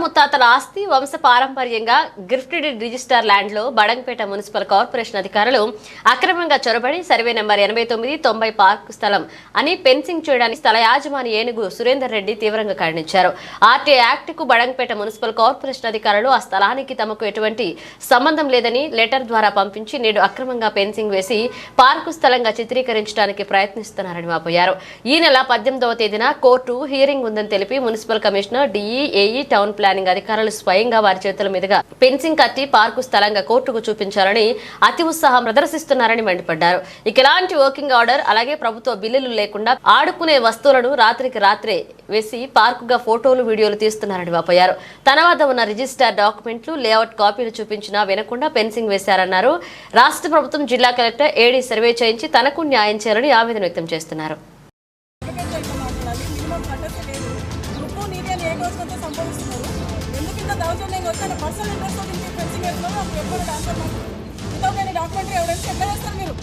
ముత్తాతల ఆస్తి వంశ పారంపర్యంగా గిఫ్టెడ్ రిజిస్టర్ ల్యాండ్లో బడంగపేట మున్సిపల్ కార్పొరేషన్ అధికారులు అక్రమంగా చొరబడి సర్వే నెంబర్ ఎనభై తొమ్మిది తొంభై పార్క్ స్థలం అని పెన్సింగ్ చేయడానికి స్థల యాజమాని ఏనుగు సురేందర్ రెడ్డి తీవ్రంగా ఖండించారు. ఆర్టీఐ యాక్ట్కు బడంగపేట మున్సిపల్ కార్పొరేషన్ అధికారులు ఆ స్థలానికి తమకు ఎటువంటి సంబంధం లేదని లెటర్ ద్వారా పంపించి నేడు అక్రమంగా పెన్సింగ్ వేసి పార్కు స్థలంగా చిత్రీకరించడానికి ప్రయత్నిస్తున్నారని వాపోయారు. ఈ నెల పద్దెనిమిదవ తేదీన కోర్టు హీరింగ్ ఉందని తెలిపి municipal commissioner DE AE town town planning అధికారులు స్వయంగా వారి చేతుల మీదుగా ఫెన్సింగ్ కట్టి పార్కు స్థలంగా కోర్టుకు చూపించాలని అతి ఉత్సాహం ప్రదర్శిస్తున్నారని మండిపడ్డారు. ఇక ఎలాంటి వర్కింగ్ ఆర్డర్ అలాగే ప్రభుత్వ బిల్లులు లేకుండా ఆడుకునే వస్తువులను రాత్రికి రాత్రే వేసి పార్కుగా ఫోటోలు వీడియోలు తీస్తున్నారని వాపోయారు. తన వద్ద ఉన్న రిజిస్టర్ డాక్యుమెంట్లు లేఅవుట్ కాపీలు చూపించినా వినకుండా ఫెన్సింగ్ వేశారన్నారు. రాష్ట్ర ప్రభుత్వం జిల్లా కలెక్టర్ ఏడీ సర్వే చేయించి తనకు న్యాయం చేయాలని ఆవేదన వ్యక్తం చేస్తున్నారు. ఎనీ డాక్యుమెంటరీ ఎవిడెన్స్ ఎట్లా చేస్తారు మీరు?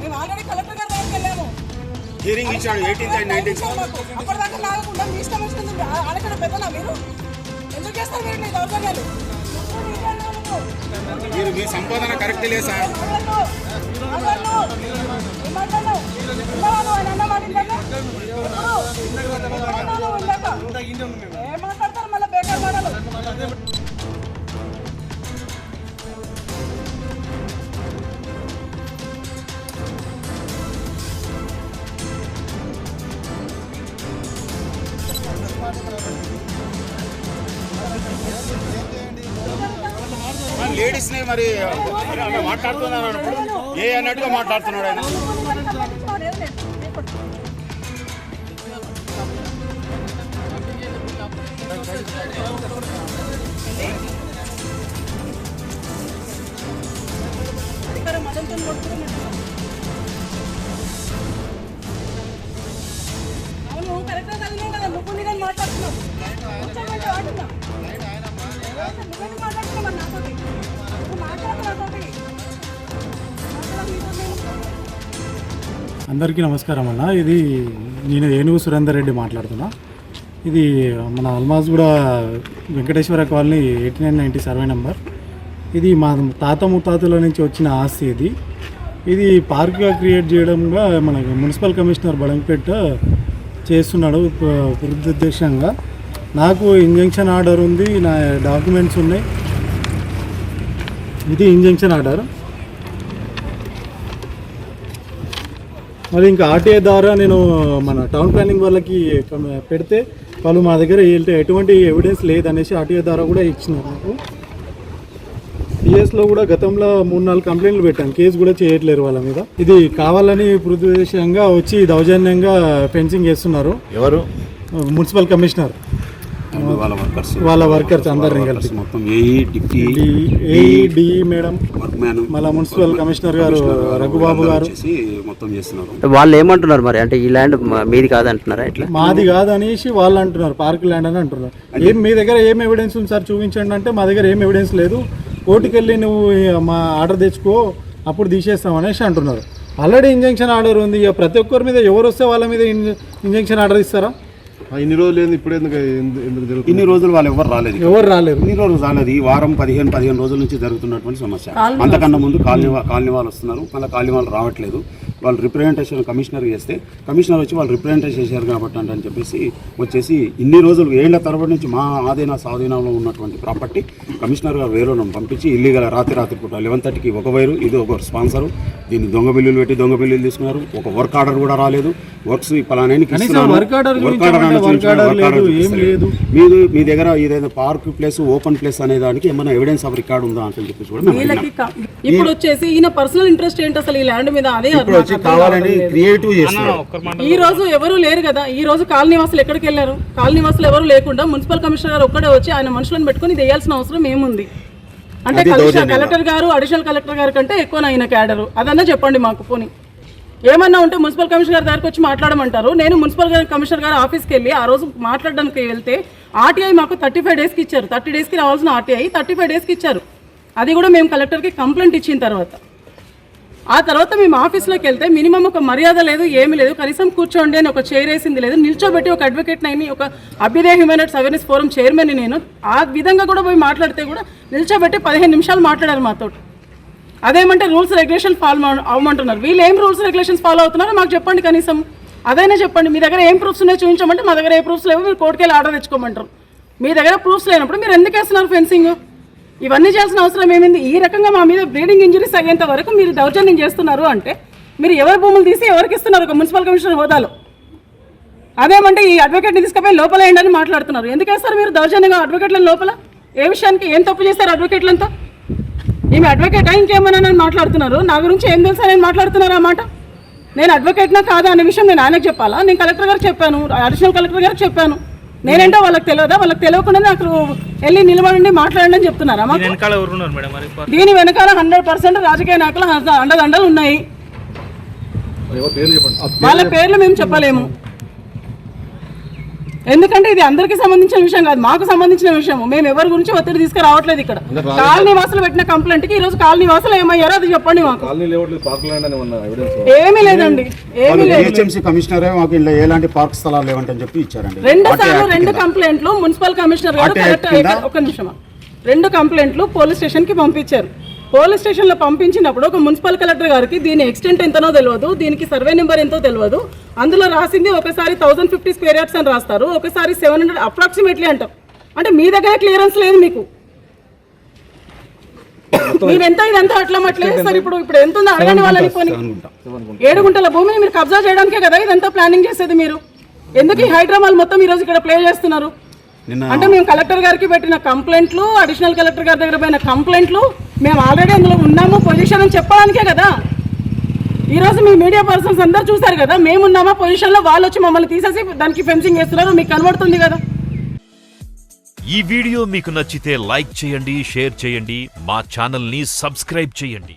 మేము ఆల్రెడీ కలెక్టర్ గారి దగ్గరికి వెళ్ళాము. హియరింగ్ ఇచ్చాడు ఎయిటీన్త్ అండ్ నైన్టీన్త్ అప్పటిదాకా లాగకుండా మీ ఇష్టం వచ్చింది ఆడకడ పెద్దనా మీరు? ఎందుకు చేస్తారు మీరు ఈ దౌర్జన్యాలు. మీరు మీ సంపాదన కరెక్ట్ లేదు సార్? ఏం మాట్లాడతారు? మళ్ళీ బేకార్ మాటలు. లేడీస్ని మరి మాట్లాడుతున్నాను అన్నప్పుడు ఏ అన్నట్టుగా మాట్లాడుతున్నాడు ఆయన? అధికారం మదంతో అందరికీ నమస్కారం అన్న. ఇది నేను ఏనుగు సురేందర్ రెడ్డి మాట్లాడుతున్నా. ఇది మన అల్మాజ్ కూడా Venkateshwara colony eighty nine ninety survey number. ఇది మా తాత ముత్తాతల నుంచి వచ్చిన ఆస్తి ఇది. ఇది పార్క్గా క్రియేట్ చేయడంగా మన మున్సిపల్ కమిషనర్ బడంపేట చేస్తున్నాడు వృద్ధోద్దేశంగా నాకు ఇంజంక్షన్ ఆర్డర్ ఉంది నా డాక్యుమెంట్స్ ఉన్నాయి. ఇది ఇంజంక్షన్ ఆర్డర్. మరి ఇంకా ఆర్టీఐ ద్వారా నేను మన టౌన్ ప్లానింగ్ వాళ్ళకి పెడితే వాళ్ళు మా దగ్గర ఎటువంటి ఎవిడెన్స్ లేదనేసి ఆర్టీఐ ద్వారా కూడా ఇచ్చినారు నాకు. టీఎస్లో కూడా గతంలో మూడు నాలుగు కంప్లైంట్లు పెట్టాను కేసు కూడా చేయట్లేరు వాళ్ళ మీద. ఇది కావాలని పృథ్వేశంగా వచ్చి దౌర్జన్యంగా ఫెన్సింగ్ చేస్తున్నారు ఎవరు? Municipal commissioner. వాళ్ళ వర్కర్స్ వాళ్ళ వర్కర్స్ అందరిని కలిపి. మొత్తం AE deputy AED madam. Work man మళ్ళా మున్సిపల్ కమిషనర్ గారు రఘుబాబు గారు. మొత్తం చేస్తున్నారు. వాళ్ళు ఏమంటున్నారు మరి? అంటే ఈ ల్యాండ్ మీది కాదంటున్నారా ఇట్లా? మాది కాదనేసి వాళ్ళు అంటున్నారు పార్క్ ల్యాండ్ అని అంటున్నారు. ఏం మీ దగ్గర ఏం ఎవిడెన్స్ ఉంది సార్ చూపించండి అంటే మా దగ్గర ఏం ఎవిడెన్స్ లేదు. కోర్టుకి వెళ్ళి నువ్వు మా ఆర్డర్ తెచ్చుకో అప్పుడు తీసేస్తాం అనేసి అంటున్నారు. ఆల్రెడీ ఇంజంక్షన్ ఆర్డర్ ఉంది. ఇక ప్రతి ఒక్కరి మీద ఎవరు వస్తే వాళ్ళ మీద ఇంజంక్షన్ ఆర్డర్ ఇస్తారా? ఇన్ని రోజులు ఏంది? ఇప్పుడు ఎందుకు ఎందు- ఎందుకు జరుగుతుంది? ఇన్ని రోజులు వాళ్ళు ఎవరు రాలేదు ఎవరు రాలేరు ఇన్ని రోజులు రాలేదు. ఈ వారం పదిహేను పదిహేను రోజుల నుంచి జరుగుతున్నటువంటి సమస్య. అంతకన్నా ముందు కాలనీ వా- కాలనీ వాళ్ళు వస్తున్నారు. మళ్ళీ కాలనీ వాళ్ళు రావట్లేదు. వాళ్ళు రిప్రజెంటేషన్ కమిషనర్ చేస్తే కమిషనర్ వచ్చి వాళ్ళు రిప్రజెంటేషన్ చేశారు కాబట్టి అంట అని చెప్పేసి వచ్చేసి ఇన్ని రోజులు ఏళ్ళ తరబడి నుంచి మా ఆధీన స్వాధీనంలో ఉన్నటువంటి ప్రాపర్టీ కమిషనర్ గారు వేరే పంపించి ఇల్లీగల్ రాత్రి రాత్రి పూట లెవెన్ థర్టీకి ఒక వైరు ఇది ఒక స్పాన్సరు. దీన్ని దొంగ బిల్లులు పెట్టి దొంగ బిల్లులు తీసుకున్నారు. ఒక వర్క్ ఆర్డర్ కూడా రాలేదు. వర్క్స్ పలానానికి. Work order. మీరు మీ దగ్గర ఏదైనా పార్క్ ప్లేస్ ఓపెన్ ప్లేస్ అనే దానికి ఏమైనా ఎవిడెన్స్ ఆఫ్ రికార్డ్ ఉందా అని చెప్పేసి కూడా ఇప్పుడు వచ్చేసి ఈయన పర్సనల్ ఇంట్రెస్ట్ ఏంటి అసలు ఈ ల్యాండ్ మీద? అదే వచ్చి కావాలని క్రియేటివ్ చేస్తున్నారు. ఈ రోజు ఎవరు లేరు కదా. ఈ రోజు కాలనీ వాసులు ఎక్కడికి వెళ్ళారు? కాలనీ వాసులు ఎవరు లేకుండా మున్సిపల్ కమిషనర్ గారు ఒక్కడే వచ్చి ఆయన మనుషులను పెట్టుకుని వేయాల్సిన అవసరం ఏముంది? అంటే. కలెక్టర్ గారు అడిషనల్ కలెక్టర్ గారి కంటే ఎక్కువ ఆయన క్యాడరు. అదన్నా చెప్పండి మాకు పోనీ. ఏమన్నా ఉంటే మున్సిపల్ కమిషనర్ గారి దగ్గరికి వచ్చి మాట్లాడమంటారు. నేను మున్సిపల్ గారి- కమిషనర్ గారు ఆఫీస్కి వెళ్ళి ఆ రోజు మాట్లాడడానికి వెళ్తే ఆర్టీఐ మాకు థర్టీ ఫైవ్ డేస్కి ఇచ్చారు. థర్టీ డేస్కి రావాల్సిన ఆర్టీఐ థర్టీ ఫైవ్ డేస్కి ఇచ్చారు. అది కూడా మేము కలెక్టర్కి కంప్లైంట్ ఇచ్చిన తర్వాత. ఆ తర్వాత మేము ఆఫీస్లోకి వెళ్తే మినిమం ఒక మర్యాద లేదు ఏమీ లేదు. కనీసం కూర్చోండి అని ఒక చైర్ వేసింది లేదు. నిల్చోబెట్టి ఒక అడ్వకేట్ నైని ఒక Abhyudaya human rights awareness forum chairman నేను ఆ విధంగా కూడా పోయి మాట్లాడితే కూడా నిల్చోబెట్టి పదిహేను నిమిషాలు మాట్లాడారు మాతో. అదేమంటే రూల్స్ రెగ్యులేషన్ ఫాలో అవ్వమంటున్నారు. వీళ్ళు ఏం రూల్స్ రెగ్యులేషన్స్ ఫాలో అవుతున్నారో మాకు చెప్పండి కనీసం. అదైనా చెప్పండి. మీ దగ్గర ఏం ప్రూఫ్స్ ఉన్నాయో చూపించమంటే మా దగ్గర ఏ ప్రూఫ్స్ లేవు మీరు కోర్టుకెళ్ళి ఆర్డర్ తెచ్చుకోమంటారు. మీ దగ్గర ప్రూఫ్స్ లేనప్పుడు మీరు ఎందుకు వేస్తున్నారు ఫెన్సింగ్ ఇవన్నీ చేయాల్సిన అవసరం ఏమైంది? ఈ రకంగా మా మీద బ్లీడింగ్ ఇంజరీస్ అయ్యేంత వరకు మీరు దౌర్జన్యం చేస్తున్నారు అంటే మీరు ఎవరి భూములు తీసి ఎవరికి ఇస్తున్నారు? ఒక మున్సిపల్ కమిషనర్ హోదాలో. అదేమంటే ఈ అడ్వకేట్ని తీసుకుపోయి లోపల ఏంటని మాట్లాడుతున్నారు. ఎందుకు వేస్తారు మీరు దౌర్జన్యంగా అడ్వకేట్లను లోపల? ఏ విషయానికి? ఏం తప్పు చేస్తారు అడ్వకేట్లంతా ఈమె అడ్వకేట్ ఇంకేమన్నా నేను మాట్లాడుతున్నారు? నా గురించి ఏం తెలుసా? నేను మాట్లాడుతున్నారు అన్నమాట నేను అడ్వకేట్నా కాదా అనే విషయం నేను ఆయనకు చెప్పాలా? నేను కలెక్టర్ గారు చెప్పాను. అడిషనల్ కలెక్టర్ గారికి చెప్పాను. నేనేంటో వాళ్ళకి తెలియదా? వాళ్ళకి తెలియకుండా నాకు వెళ్ళి నిలబడండి మాట్లాడండి అని చెప్తున్నారా మాకు? దీని వెనకాల హండ్రెడ్ పర్సెంట్ రాజకీయ నాయకులు అండదండలు ఉన్నాయి. ఎవరు పేర్లు చెప్పండి. వాళ్ళ పేర్లు మేము చెప్పలేము. ఎందుకంటే ఇది అందరికీ సంబంధించిన విషయం కాదు మాకు సంబంధించిన విషయం మేము ఎవరి గురించి ఒత్తిడి తీసుకురావట్లేదు ఇక్కడ. కాలనీ వాసులు పెట్టిన కంప్లైంట్కి ఈ రోజు కాలనీ వాసులు ఏమయ్యారో అది చెప్పండి మాకు. కాలనీ లేవట్లేదు పార్క్ ల్యాండ్ అని ఉన్న ఎవిడెన్స్ ఏమీ లేదండి ఏమీ లేదు. కమిషనరే మాకు ఇలా ఎలాంటి పార్క్ స్థలాలు లేవంటని చెప్పి ఇచ్చారండి. రెండు సార్లు రెండు. కంప్లైంట్లు మున్సిపల్ కమిషనర్ గారు కింద? ఒక నిమిషం. రెండు కంప్లైంట్లు పోలీస్ స్టేషన్కి పంపించారు. పోలీస్ స్టేషన్లో పంపించినప్పుడు ఒక మున్సిపల్ కలెక్టర్ గారికి దీని ఎక్స్టెంట్ ఎంతనో తెలియదు దీనికి సర్వే నెంబర్ ఎంతో తెలియదు. అందులో రాసింది ఒకసారి థౌసండ్ ఫిఫ్టీ స్క్వేర్ యార్డ్స్ అని రాస్తారు ఒకసారి సెవెన్ హండ్రెడ్ అప్రాక్సిమేట్లీ అంటారు అంటే మీ దగ్గర క్లియరెన్స్ లేదు మీకు. మీరు ఎంత ఇదంతా అట్లా మట్లే సార్ ఇప్పుడు ఇప్పుడు ఎంత ఉందో? అడగండి వాళ్ళని పోనీ. ఏడు గుంటల భూమిని మీరు కబ్జా చేయడానికే కదా ఇదంతా ప్లానింగ్ చేసేది మీరు? ఎందుకు ఈ హైడ్రామాల్ మొత్తం ఈ రోజు ఇక్కడ ప్లే చేస్తున్నారు? నిన్న అంటే మేము కలెక్టర్ గారికి పెట్టిన కంప్లైంట్లు అడిషనల్ కలెక్టర్ గారి దగ్గర పోయిన కంప్లైంట్లు మేము ఆల్రెడీ అందులో ఉన్నాము పొజిషన్ అని చెప్పడానికే కదా. ఈరోజు మీ మీడియా పర్సన్స్ అందరు చూసారు కదా మేము పొజిషన్లో వాళ్ళు వచ్చి మమ్మల్ని తీసేసి దానికి ఫెన్సింగ్ చేస్తున్నారు మీకు కనబడుతుంది కదా. ఈ వీడియో మీకు నచ్చితే లైక్ చేయండి షేర్ చేయండి మా ఛానల్ని సబ్స్క్రైబ్ చేయండి.